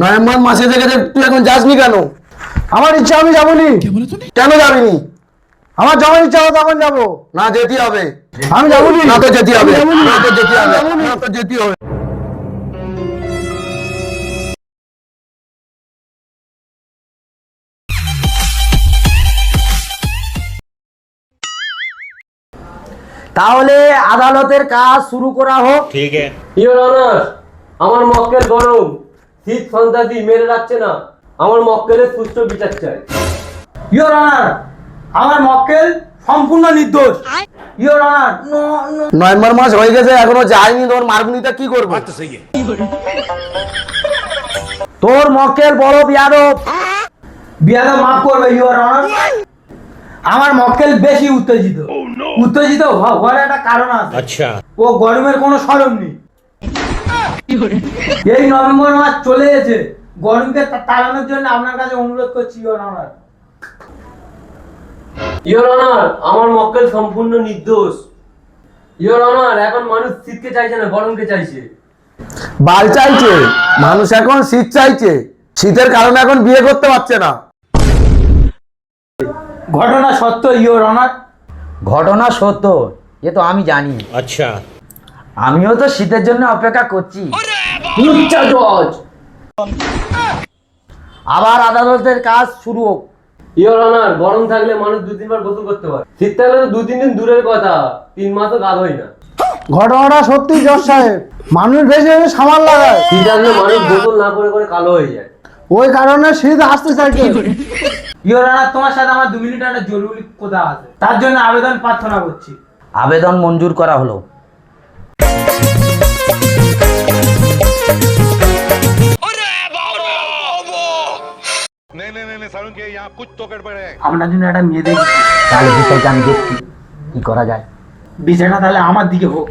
November মাসে থেকে তুই এখন যাসনি কেন? আমার ইচ্ছা আমি যাবনি। কেন যাবিনি? আমার যাওয়ার ইচ্ছা হবে তখন যাব। না যেতে হবে। আমি যাবনি। না তো যেতে হবে। না তো যেতে হবে। তাহলে আদালতের কাজ শুরু করা হোক। ঠিক আছে। ইওর অনার্স আমার মক্কেল গরম শীত মেরে রাখছে না। আমার মক্কেলের বিচার ইয়োর অনার আমার মক্কেল সম্পূর্ণ নির্দোষ। ইয়োর অনার নভেম্বর মাস হয়ে গেছে এখনও তোর মারগুনিটা কি করব? আচ্ছা, তোর মক্কেল বড় বিয়াদব। বিয়াদব মাফ করবে ইয়োর অনার আমার মক্কেল বেশি উত্তেজিত। oh, উত্তেজিত হওয়ার একটা কারণ আছে। আচ্ছা। ও গরমের কোনো সরম নেই। এই নভেম্বর মাস চলে গরমকে তাড়ানোর জন্য আপনার কাছে অনুরোধ করছি ইওর অনার ইওর অনার আমার মক্কেল সম্পূর্ণ নির্দোষ। ইওর অনার এখন মানুষ শীতকে চাইছে না গরমকে চাইছে। বাল চাইছে মানুষ এখন শীত চাইছে। শীতের কারণে এখন বিয়ে করতে পারছে না। ঘটনা সত্য ইওর অনার ঘটনা সত্য এ তো আমি জানি। আচ্ছা। আমিও তো শীতের জন্য অপেক্ষা করছি। লুচ্চা জজ আবার আদালতের কাজ শুরু হোক। ইওর অনার গরম থাকলে মানুষ দু তিনবার গোসল করতে পারে। শীত থাকলে তো দু তিন দিন দূরের কথা তিন মাসও কাজ হয় না। ঘটনাটা সত্যি জজ সাহেব। মানুষ ভেসে ভেসে সামাল লাগায়। শীত আসলে মানুষ গোসল না করে করে কালো হয়ে যায়। ওই কারণে শীত আসতে চাইছে ইওর অনার তোমার সাথে আমার দু মিনিট একটা জরুরি কথা আছে। তার জন্য আবেদন প্রার্থনা করছি। আবেদন মঞ্জুর করা হলো। नहीं नहीं नहीं नहीं सारुण के यहाँ कुछ तो गड़बड़ है আপনার জন্য একটা মেয়ে দেখি তাহলে বিষয়টা আমি দেখছি কি করা যায় বিষয়টা তাহলে আমার দিকে হোক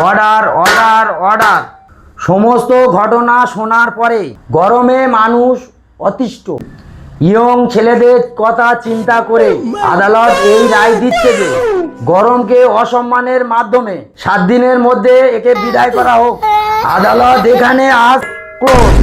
অর্ডার অর্ডার অর্ডার সমস্ত ঘটনা শোনার পরে গরমে মানুষ অতিষ্ঠ ইয়ং ছেলেদের কথা চিন্তা করে আদালত এই রায় দিচ্ছে যে গরমকে অসম্মানের মাধ্যমে সাত দিনের মধ্যে একে বিদায় করা হোক। আদালত এখানে আজ ক্লোজ